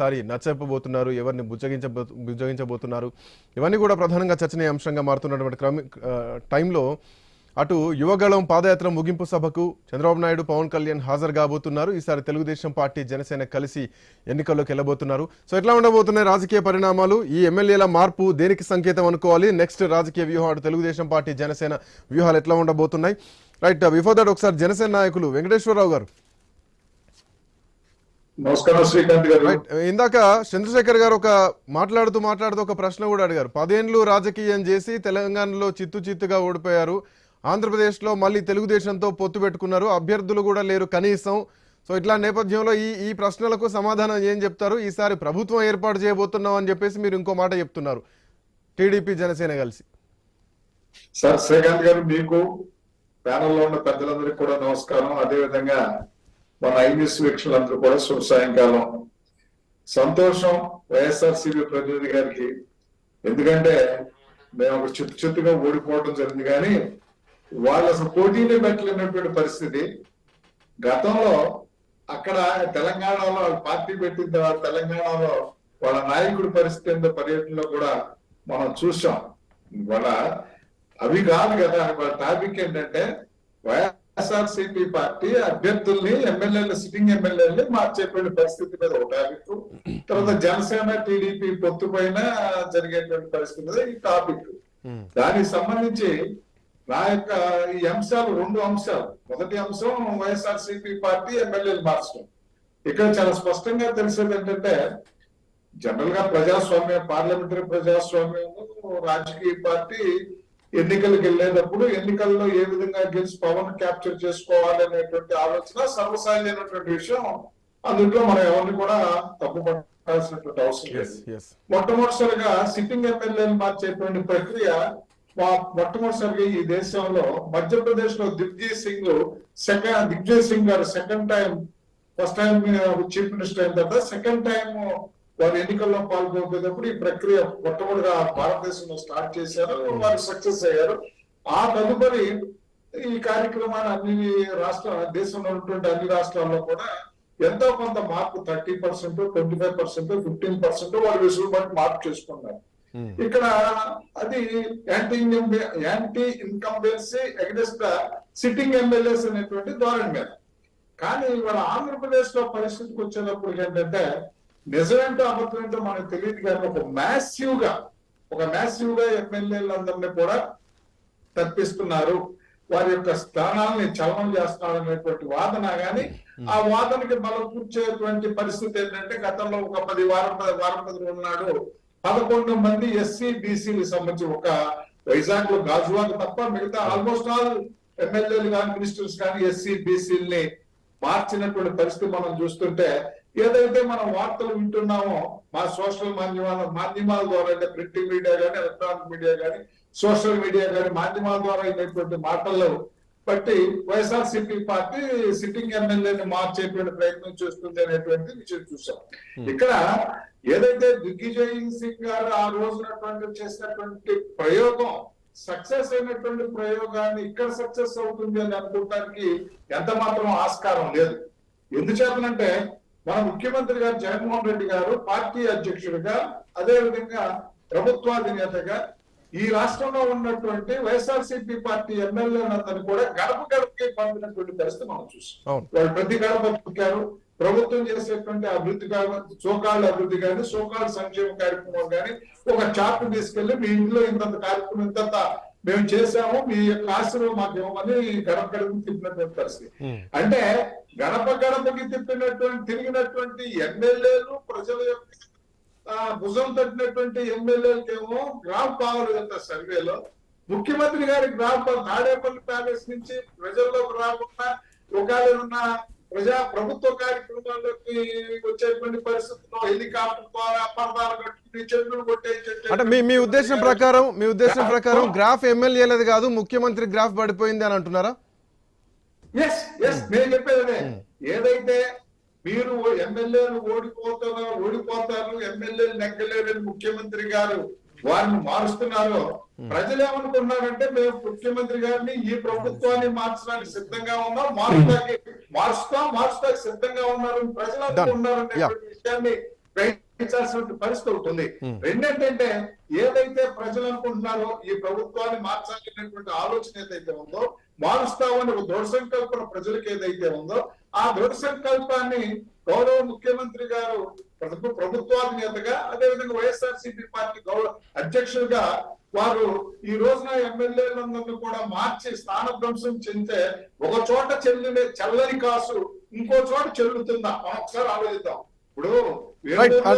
సారి నచ్చబోతున్నారు ఎవరిని బుజ్జగించబో బుజ్జగించబోతున్నారు ఇవన్నీ కూడా ప్రధానంగా చర్చనీయ అంశంగా మారుతున్నటువంటి క్రమ టైంలో అటు యువగళం పాదయాత్ర ముగింపు సభకు చంద్రబాబు నాయుడు పవన్ కళ్యాణ్ హాజరు కాబోతున్నారు. ఈసారి తెలుగుదేశం పార్టీ జనసేన కలిసి ఎన్నికల్లోకి వెళ్ళబోతున్నారు. సో ఎట్లా ఉండబోతున్నాయి రాజకీయ పరిణామాలు? ఈ ఎమ్మెల్యేల మార్పు దేనికి సంకేతం అనుకోవాలి? నెక్స్ట్ రాజకీయ వ్యూహం అటు తెలుగుదేశం పార్టీ జనసేన వ్యూహాలు ఎట్లా ఉండబోతున్నాయి? రైట్ బిఫోర్ దట్ ఒకసారి జనసేన నాయకులు వెంకటేశ్వరరావు గారు. నమస్కారం శ్రీకాంత్ గారు. రైట్ ఇందాక చంద్రశేఖర్ గారు ఒక మాట్లాడుతూ మాట్లాడుతూ ఒక ప్రశ్న కూడా అడిగారు. పదేండ్లు రాజకీయం చేసి తెలంగాణలో చిత్తు చిత్తుగా ఓడిపోయారు. ఆంధ్రప్రదేశ్లో మళ్ళీ తెలుగుదేశంతో పొత్తు పెట్టుకున్నారు. అభ్యర్థులు కూడా లేరు కనీసం. సో ఇట్లా నేపథ్యంలో ఈ ఈ ప్రశ్నలకు సమాధానం ఏం చెప్తారు? ఈసారి ప్రభుత్వం ఏర్పాటు చేయబోతున్నాం అని చెప్పేసి మీరు ఇంకో మాట చెప్తున్నారు. టీడీపీ జనసేన కలిసి. సార్ శ్రీకాంత్ గారు మీకు ప్యానల్లో ఉన్న పెద్దలందరికీ కూడా నమస్కారం. అదే విధంగా మన ఐన్యూస్ వీక్షకులందరూ కూడా శుభ సాయంకాలం. సంతోషం వైఎస్ఆర్సీపీ ప్రతినిధి గారికి. ఎందుకంటే మేము ఒక చిత్తు చిత్తుగా ఓడిపోవడం జరిగింది కానీ వాళ్ళు అసలు పోటీనే పెట్టలేనటువంటి పరిస్థితి. గతంలో అక్కడ తెలంగాణలో పార్టీ పెట్టిన తర్వాత తెలంగాణలో వాళ్ళ నాయకుడి పరిస్థితి ఏందో పర్యటనలో కూడా మనం చూసాం. వాళ్ళ అవి కాదు కదా వాళ్ళ టాపిక్ ఏంటంటే వైఎస్ఆర్సీపీ పార్టీ అభ్యర్థుల్ని ఎమ్మెల్యేలు సిట్టింగ్ ఎమ్మెల్యేలని మార్చేటువంటి పరిస్థితి మీద ఒక టాపిక్ తర్వాత జనసేన టీడీపీ పొత్తు పైన జరిగేటువంటి పరిస్థితి మీద ఈ టాపిక్. దానికి సంబంధించి నా యొక్క ఈ అంశాలు రెండు అంశాలు. మొదటి అంశం వైఎస్ఆర్సీపీ పార్టీ ఎమ్మెల్యేలు మార్చడం. ఇక్కడ చాలా స్పష్టంగా తెలిసేది ఏంటంటే జనరల్గా ప్రజాస్వామ్యం పార్లమెంటరీ ప్రజాస్వామ్యం రాజకీయ పార్టీ ఎన్నికలకు వెళ్ళేటప్పుడు ఎన్నికల్లో ఏ విధంగా గెలిచి పవన్ క్యాప్చర్ చేసుకోవాలి అనేటువంటి ఆలోచన సర్వసాధారణమైనటువంటి విషయం. అందులో మనం ఎవరిని కూడా తప్పు పట్టాల్సినటువంటి అవసరం లేదు. మొట్టమొదటిసారిగా సిట్టింగ్ ఎమ్మెల్యేలు మార్చేటువంటి ప్రక్రియ మొట్టమొదటిసారిగా ఈ దేశంలో మధ్యప్రదేశ్లో Digvijay Singh second Digvijay Singh garu second time first time chief minister అయిన తర్వాత సెకండ్ టైం వారు ఎన్నికల్లో పాల్గొనేటప్పుడు ఈ ప్రక్రియ మొట్టమొదటిగా భారతదేశంలో స్టార్ట్ చేశారు వారు సక్సెస్ అయ్యారు. ఆ తదుపరి ఈ కార్యక్రమాన్ని అన్ని రాష్ట్ర దేశంలో ఉన్నటువంటి అన్ని రాష్ట్రాల్లో కూడా ఎంతో కొంత మార్పు thirty percent twenty five percent fifteen percent వాళ్ళు వెసులుబాటు మార్పు చేసుకున్నారు. ఇక్కడ అది anti anti incumbency against sitting MLAs అనేటువంటి ధోరణి మీద. కానీ ఇవాళ ఆంధ్రప్రదేశ్లో పరిస్థితికి వచ్చేటప్పుడు ఏంటంటే నిజమేంటో అబద్ధమేంటో మనకు తెలియదు కానీ ఒక మ్యాసివ్గా ఒక మ్యాసివ్గా ఎమ్మెల్యేలందరినీ కూడా తప్పిస్తున్నారు. వారి యొక్క స్థానాలని చలనం చేస్తున్నారు అనేటువంటి వాదన గాని ఆ వాదనకి బలం కూర్చేటువంటి పరిస్థితి ఏంటంటే గతంలో ఒక పది వారం పది వారం పది ఉన్నాడు పదకొండు మంది ఎస్సీ బీసీలకు సంబంధించి ఒక వైజాగ్లో గాజువాక్ తప్ప మిగతా ఆల్మోస్ట్ ఆల్ ఎమ్మెల్యేలు కానీ మినిస్టర్స్ కానీ ఎస్సీ బీసీలని మార్చినటువంటి పరిస్థితి మనం చూస్తుంటే ఏదైతే మనం వార్తలు వింటున్నామో మా సోషల్ మాధ్యమాల మాధ్యమాల ద్వారా అంటే ప్రింటింగ్ మీడియా కానీ ఎలక్ట్రానిక్ మీడియా కానీ సోషల్ మీడియా కానీ మాధ్యమాల ద్వారా అయినటువంటి మాటల్లో బట్టి వైఎస్ఆర్సీపీ పార్టీ సిట్టింగ్ ఎమ్మెల్యేని మార్చేటువంటి ప్రయత్నం చేస్తుంది అనేటువంటి విషయం చూసాం. ఇక్కడ ఏదైతే దిగ్విజయ్ సింగ్ గారు ఆ రోజునటువంటి చేసినటువంటి ప్రయోగం సక్సెస్ అయినటువంటి ప్రయోగాన్ని ఇక్కడ సక్సెస్ అవుతుంది అని అనుకోవడానికి ఎంత మాత్రం ఆస్కారం లేదు. ఎందుచేతనంటే మన ముఖ్యమంత్రి గారు జగన్మోహన్ రెడ్డి గారు పార్టీ అధ్యక్షుడిగా అదే విధంగా ప్రభుత్వాధినేతగా ఈ రాష్ట్రంలో ఉన్నటువంటి వైఎస్ఆర్సీపీ పార్టీ ఎమ్మెల్యేలందరినీ కూడా గడప గడపకి పంపినటువంటి పరిస్థితి మనం చూసాం వాళ్ళు ప్రతి గడప తొక్కారు ప్రభుత్వం చేసేటువంటి అభివృద్ధి సోకాళ్ళ అభివృద్ధి కానీ సోకాళ్ళ సంక్షేమ కార్యక్రమం కానీ ఒక చార్ట్ తీసుకెళ్ళి మీ ఇంట్లో ఇంత కార్యక్రమం ఇంత మేము చేశాము మీ యొక్క ఆశీర్వాదం మాకు ఇవ్వమని గడప గడప తిప్పినటువంటి పరిస్థితి. అంటే గడప గడపకి తిప్పినటువంటి తిరిగినటువంటి ఎమ్మెల్యేలు ప్రజల యొక్క భుజం తట్టినటువంటి ఎమ్మెల్యేలకేమో గ్రాఫ్ బాగోలేదంట సర్వేలో ముఖ్యమంత్రి గారి గ్రాఫ్ తాడేపల్లి ప్యాలెస్ నుంచి ప్రజల్లోకి రాకుండా ఒకవేళ ఉన్న ప్రజా ప్రభుత్వ కార్యక్రమాల్లోకి వచ్చేటువంటి పరిస్థితుల్లో హెలికాప్టర్ ద్వారా పరదాలు కట్టుకుని చెట్లు కొట్టేసేటువంటి అంటే మీ మీ ఉద్దేశం ప్రకారం మీ ఉద్దేశం ప్రకారం గ్రాఫ్ ఎమ్మెల్యేలది కాదు ముఖ్యమంత్రి గ్రాఫ్ పడిపోయింది అని అంటున్నారా? ఎస్ ఎస్ నేను చెప్పేది అదే ఏదైతే మీరు ఎమ్మెల్యేలు ఓడిపోతారో ఓడిపోతారు ఎమ్మెల్యేలు నెగ్గలేరని ముఖ్యమంత్రి గారు వారిని మారుస్తున్నారో? ప్రజలు ఏమనుకున్నారంటే మేము ముఖ్యమంత్రి గారిని ఈ ప్రభుత్వాన్ని మార్చడానికి సిద్ధంగా ఉన్నాం. మార్చడానికి మార్చుతాం మార్చడానికి సిద్ధంగా ఉన్నారు. ప్రజలు. అనుకున్నారు. విషయాన్ని గ్రహించాల్సిన పరిస్థితి ఉంటుంది. Hmm. రెండేంటంటే ఏదైతే ప్రజలు అనుకుంటున్నారో ఈ ప్రభుత్వాన్ని మార్చాలనేటువంటి ఆలోచన ఏదైతే ఉందో మారుస్తామని ఒక దృఢ సంకల్పన ప్రజలకు ఏదైతే ఉందో ఆ దృఢ సంకల్పాన్ని గౌరవ ముఖ్యమంత్రి గారు ప్రభు- ప్రభుత్వాధినేతగా అదేవిధంగా వైఎస్ఆర్సీపీ పార్టీ గౌరవ అధ్యక్షులుగా వారు ఈ రోజున ఎమ్మెల్యేలందరినీ కూడా మార్చి స్థానభ్రంశం చెందితే ఒక చోట చెల్లిన చల్లని కాసు ఇంకో చోట చెల్లుతుందా? మనం ఒకసారి ఆలోచిద్దాం. ఇప్పుడు